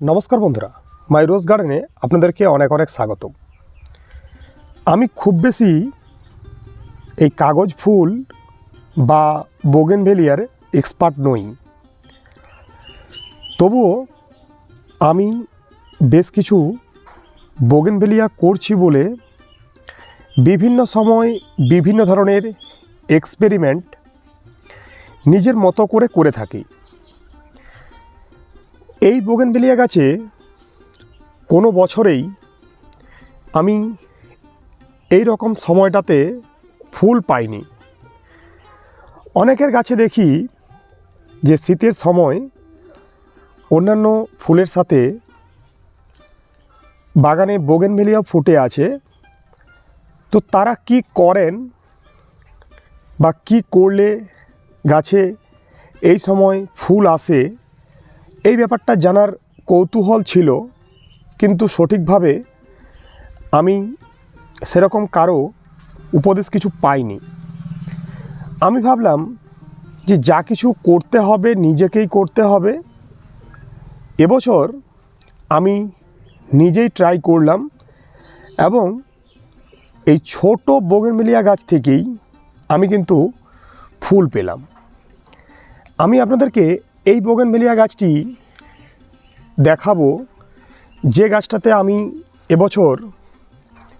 নমস্কার বন্ধুরা মাই রোজ গার্ডেনে আপনাদেরকে অনেক অনেক স্বাগত আমি খুব বেশি এই কাগজ ফুল বা বোগেন বোগেনভেলিয়ার এক্সপার্ট নই। তবুও আমি বেশ কিছু বোগেন বোগেনভেলিয়া করছি বলে বিভিন্ন সময় বিভিন্ন ধরনের এক্সপেরিমেন্ট নিজের মতো করে করে থাকি। এই বোগেনভেলিয়া গাছে কোনো বছরেই আমি এই রকম সময়টাতে ফুল পাইনি। অনেকের গাছে দেখি যে শীতের সময় অন্যান্য ফুলের সাথে বাগানে বোগেনভেলিয়া ফুটে আছে। তো তারা কি করেন বা কি করলে গাছে এই সময় ফুল আসে এই ব্যাপারটা জানার কৌতূহল ছিল, কিন্তু সঠিকভাবে আমি সেরকম কারও উপদেশ কিছু পাইনি। আমি ভাবলাম যে যা কিছু করতে হবে, নিজেকেই করতে হবে। এবছর আমি নিজেই ট্রাই করলাম এবং এই ছোট বোগেনমিলিয়া গাছ থেকেই আমি কিন্তু ফুল পেলাম। আমি আপনাদেরকে এই বোগেনভেলিয়া গাছটি দেখাবো যে গাছটাতে আমি এবছর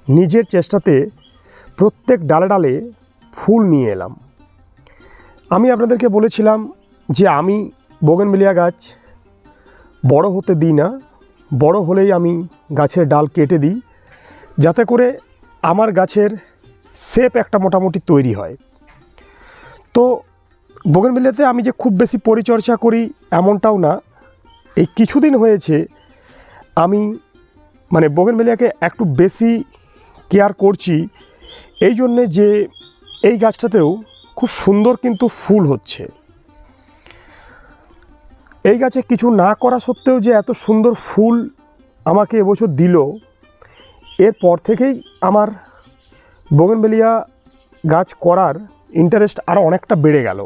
নিজের চেষ্টাতে প্রত্যেক ডালে ডালে ফুল নিয়ে এলাম। আমি আপনাদেরকে বলেছিলাম যে আমি বোগেনভেলিয়া গাছ বড় হতে দিই না, বড় হলেই আমি গাছের ডাল কেটে দিই, যাতে করে আমার গাছের শেপ একটা মোটামুটি তৈরি হয়। তো বোগেনভেলিয়াতে আমি যে খুব বেশি পরিচর্যা করি এমনটাও না এই কিছুদিন হয়েছে, আমি মানে বোগেনভেলিয়াকে একটু বেশি কেয়ার করছি, এই জন্যে যে এই গাছটাতেও খুব সুন্দর কিন্তু ফুল হচ্ছে। এই গাছে কিছু না করা সত্ত্বেও যে এত সুন্দর ফুল আমাকে এবছর দিল, এরপর থেকেই আমার বোগেনভেলিয়া গাছ করার ইন্টারেস্ট আরও অনেকটা বেড়ে গেল।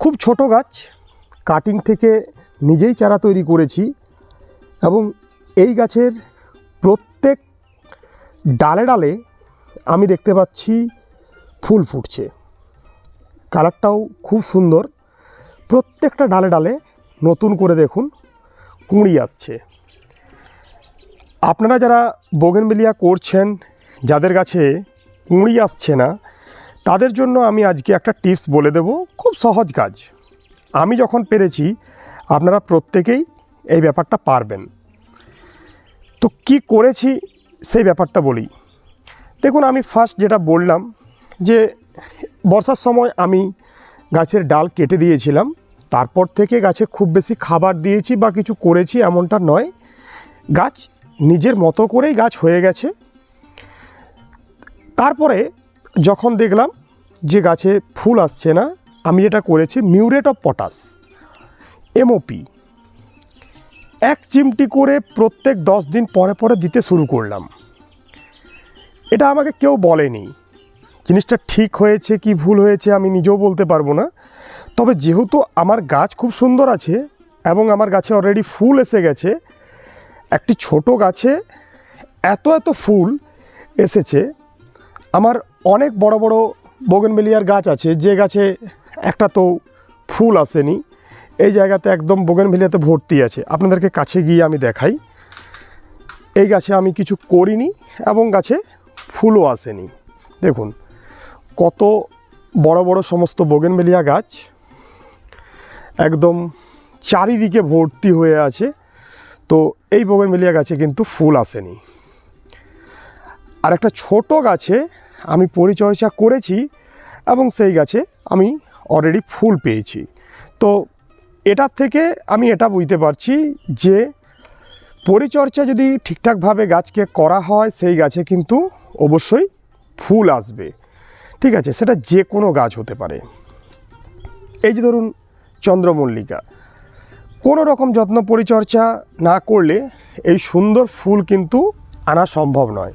খুব ছোট গাছ কাটিং থেকে নিজেই চারা তৈরি করেছি এবং এই গাছের প্রত্যেক ডালে ডালে আমি দেখতে পাচ্ছি ফুল ফুটছে। কালারটাও খুব সুন্দর। প্রত্যেকটা ডালে ডালে নতুন করে দেখুন কুঁড়ি আসছে। আপনারা যারা বোগেনবেলিয়া করছেন, যাদের কাছে কুঁড়ি আসছে না, তাদের জন্য আমি আজকে একটা টিপস বলে দেব। খুব সহজ কাজ। আমি যখন পেরেছি, আপনারা প্রত্যেকেই এই ব্যাপারটা পারবেন। তো কি করেছি সেই ব্যাপারটা বলি। দেখুন, আমি ফার্স্ট যেটা বললাম যে, বর্ষার সময় আমি গাছের ডাল কেটে দিয়েছিলাম, তারপর থেকে গাছে খুব বেশি খাবার দিয়েছি বা কিছু করেছি এমনটা নয়। গাছ নিজের মতো করেই গাছ হয়ে গেছে। তারপরে যখন দেখলাম যে গাছে ফুল আসছে না আমি যেটা করেছি, মিউরেট অফ পটাশ এমওপি এক চিমটি করে প্রত্যেক দশ দিন পরে পরে দিতে শুরু করলাম। এটা আমাকে কেউ বলেনি। জিনিসটা ঠিক হয়েছে কি ভুল হয়েছে আমি নিজেও বলতে পারব না। তবে যেহেতু আমার গাছ খুব সুন্দর আছে এবং আমার গাছে অলরেডি ফুল এসে গেছে, একটি ছোট গাছে এত এত ফুল এসেছে, আমার অনেক বড় বড় বোগেনবেলিয়ার গাছ আছে, যে গাছে একটা তো ফুল আসেনি। এই জায়গাতে একদম বোগেনভেলিয়াতে ভর্তি আছে। আপনাদেরকে কাছে গিয়ে আমি দেখাই। এই গাছে আমি কিছু করিনি এবং গাছে ফুলও আসেনি। দেখুন, কত বড় বড় সমস্ত বোগেনবেলিয়া গাছ একদম চারিদিকে ভর্তি হয়ে আছে। তো এই বোগেনবেলিয়া গাছে কিন্তু ফুল আসেনি। আর একটা ছোট গাছে আমি পরিচর্যা করেছি এবং সেই গাছে আমি অলরেডি ফুল পেয়েছি। তো এটার থেকে আমি এটা বুঝতে পারছি যে পরিচর্যা যদি ঠিকঠাকভাবে গাছকে করা হয়, সেই গাছে কিন্তু অবশ্যই ফুল আসবে। ঠিক আছে, সেটা যে কোনো গাছ হতে পারে। এই যে ধরুন চন্দ্রমল্লিকা, কোনো রকম যত্ন পরিচর্যা না করলে এই সুন্দর ফুল কিন্তু আনা সম্ভব নয়।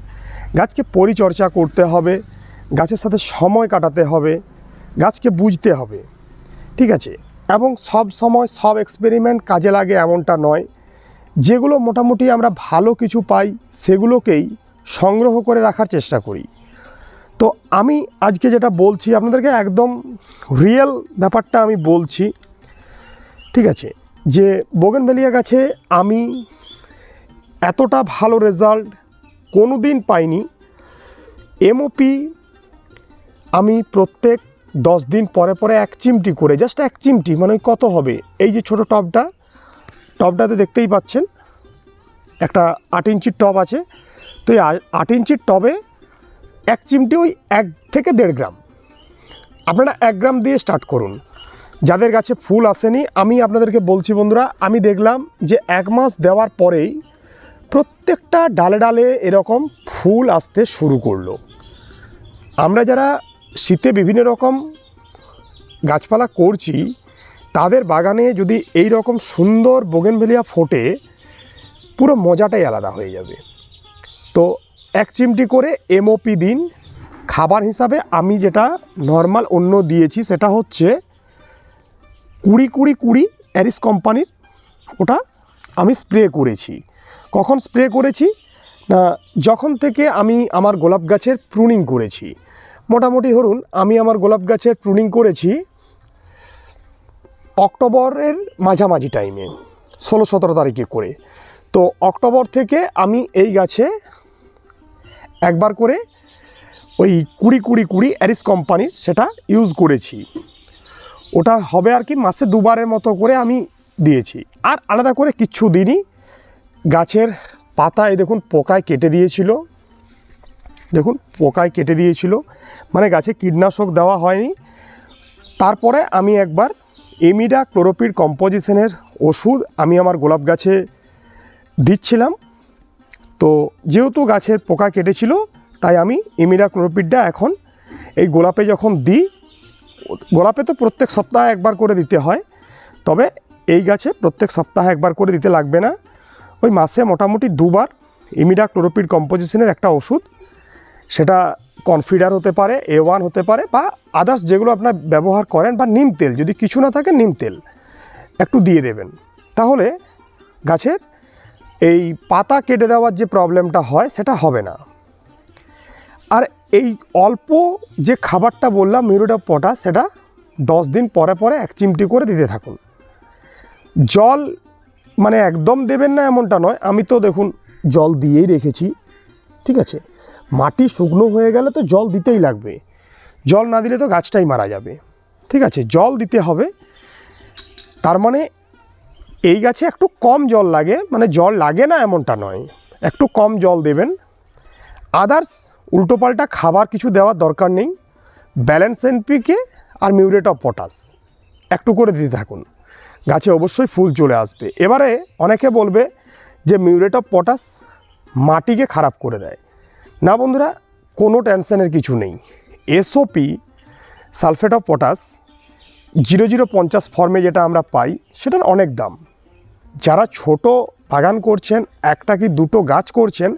গাছকে পরিচর্যা করতে হবে, গাছের সাথে সময় কাটাতে হবে। গাছকে বুঝতে হবে, ঠিক আছে? এবং সব সময় সব এক্সপেরিমেন্ট কাজে লাগে এমনটা নয়। যেগুলো মোটামুটি আমরা ভালো কিছু পাই, সেগুলোকেই সংগ্রহ করে রাখার চেষ্টা করি। তো আমি আজকে যেটা বলছি, আপনাদেরকে একদম রিয়েল ব্যাপারটা আমি বলছি, ঠিক আছে? যে বোগেনভেলিয়া গাছে আমি এতটা ভালো রেজাল্ট কোনো দিন পাইনি এমওপি আমি প্রত্যেক দশ দিন পরে পরে এক চিমটি করে জাস্ট এক চিমটি মানে কত হবে? এই যে ছোট টবটা, টবটাতে দেখতেই পাচ্ছেন, একটা আট ইঞ্চির টব আছে। তো এই আট ইঞ্চির টবে এক চিমটি ওই এক থেকে দেড় গ্রাম। আপনারা এক গ্রাম দিয়ে স্টার্ট করুন। যাদের গাছে ফুল আসেনি, আমি আপনাদেরকে বলছি বন্ধুরা, আমি দেখলাম যে এক মাস দেওয়ার পরেই প্রত্যেকটা ডালে ডালে এরকম ফুল আসতে শুরু করল। আমরা যারা শীতে বিভিন্ন রকম গাছপালা করছি, তাদের বাগানে যদি এই রকম সুন্দর বোগেনভেলিয়া ফোটে, পুরো মজাটাই আলাদা হয়ে যাবে। তো এক চিমটি করে এমওপি দিন, খাবার হিসাবে আমি যেটা নর্মাল অন্য দিয়েছি সেটা হচ্ছে কুড়ি কুড়ি কুড়ি অ্যারিস কোম্পানির ওটা আমি স্প্রে করেছি। কখন স্প্রে করেছি? না, যখন থেকে আমি আমার গোলাপ গাছের প্রুনিং করেছি। মোটামুটি ধরুন, আমি আমার গোলাপ গাছের প্রুনিং করেছি অক্টোবরের মাঝামাঝি টাইমে ষোলো সতেরো তারিখে করে। তো অক্টোবর থেকে আমি এই গাছে একবার করে ওই কুড়ি কুড়ি কুড়ি অ্যারিস কোম্পানির সেটা ইউজ করেছি। ওটা হবে আর কি মাসে দুবারের মতো করে আমি দিয়েছি। আর আলাদা করে কিচ্ছু দিনই গাছের পাতায় দেখুন, পোকায় কেটে দিয়েছিল। দেখুন, পোকায় কেটে দিয়েছিল। মানে গাছে কীটনাশক দেওয়া হয়নি। তারপরে আমি একবার এমিডা ক্লোরোপিড কম্পোজিশনের ওষুধ আমি আমার গোলাপ গাছে দিচ্ছিলাম। তো যেহেতু গাছের পোকা কেটেছিল, তাই আমি ইমিডা ক্লোরোপিডটা এখন এই গোলাপে যখন দিই, গোলাপে তো প্রত্যেক সপ্তাহে একবার করে দিতে হয়, তবে এই গাছে প্রত্যেক সপ্তাহে একবার করে দিতে লাগবে না। ওই মাসে মোটামুটি দুবার ইমিডা ক্লোরোপিড কম্পোজিশনের একটা ওষুধ, সেটা কনফিডার হতে পারে এ ওয়ান হতে পারে বা আদার্স যেগুলো আপনার ব্যবহার করেন বা নিম তেল, যদি কিছু না থাকে নিম তেল, একটু দিয়ে দেবেন। তাহলে গাছের এই পাতা কেটে দেওয়ার যে প্রবলেমটা হয়, সেটা হবে না। আর এই অল্প যে খাবারটা বললাম মিউরিটা পটাশ, সেটা দশ দিন পরে পরে এক চিমটি করে দিতে থাকুন। জল মানে একদম দেবেন না এমনটা নয়, আমি তো দেখুন জল দিয়েই রেখেছি, ঠিক আছে? মাটি শুকনো হয়ে গেলে তো জল দিতেই লাগবে। জল না দিলে তো গাছটাই মারা যাবে। ঠিক আছে, জল দিতে হবে। তার মানে এই গাছে একটু কম জল লাগে মানে জল লাগে না এমনটা নয়। একটু কম জল দেবেন। আদার্স উল্টোপাল্টা খাবার কিছু দেওয়ার দরকার নেই। ব্যালেন্স এনপিকে আর মিউরেট অফ পটাশ। একটু করে দিতে থাকুন। গাছে অবশ্যই ফুল চলে আসবে। এবারে অনেকে বলবে যে মিউরেট অফ পটাশ মাটিকে খারাপ করে দেয়। না বন্ধুরা, কোনো টেনশনের কিছু নেই। SOP sulphate of potash, zero zero পঞ্চাশ ফর্মে যেটা আমরা পাই, সেটার অনেক দাম। যারা ছোট বাগান করছেন, একটা কি দুটো গাছ করছেন,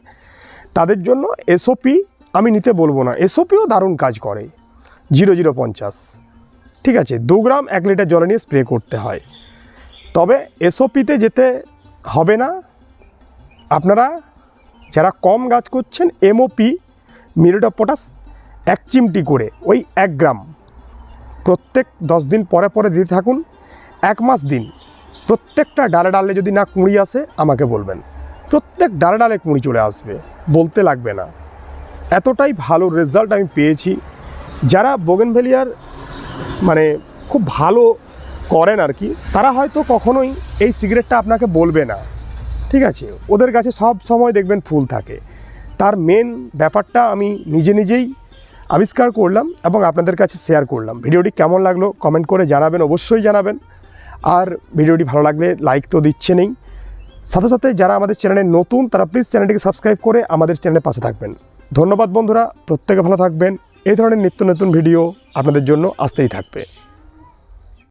তাদের জন্য এসওপি আমি নিতে বলব না। এসওপিও দারুণ কাজ করে, জিরো জিরো পঞ্চাশ। ঠিক আছে, দু গ্রাম এক লিটার জলে নিয়ে স্প্রে করতে হয়। তবে এসওপিতে যেতে হবে না। আপনারা যারা কম গাছ করছেন এমওপি মিরিট অফ পটাশ, এক চিমটি করে, ওই এক গ্রাম। প্রত্যেক দশ দিন পরে পরে দিতে থাকুন, এক মাস দিন। প্রত্যেকটা ডালে ডালে যদি না কুঁড়ি আসে, আমাকে বলবেন। প্রত্যেক ডালে ডালে কুঁড়ি চলে আসবে, বলতে লাগবে না। এতটাই ভালো রেজাল্ট আমি পেয়েছি। যারা বোগেনভেলিয়ার মানে খুব ভালো করেন আর কি, তারা হয়তো কখনোই এই সিগারেটটা আপনাকে বলবে না। ঠিক আছে? ওদের কাছে সব সময় দেখবেন ফুল থাকে। তার মেন ব্যাপারটা আমি নিজে নিজেই আবিষ্কার করলাম এবং আপনাদের কাছে শেয়ার করলাম। ভিডিওটি কেমন লাগল কমেন্ট করে জানাবেন, অবশ্যই জানাবেন। আর ভিডিওটি ভালো লাগলে লাইক তো দিচ্ছে নেই সাথে সাথে যারা আমাদের চ্যানেলে নতুন, তারা প্লিজ চ্যানেলটিকে সাবস্ক্রাইব করে আমাদের চ্যানেলের পাশে থাকবেন। ধন্যবাদ বন্ধুরা, প্রত্যেকে ভালো থাকবেন। এই ধরনের নিত্য নতুন ভিডিও আপনাদের জন্য আসতেই থাকবে।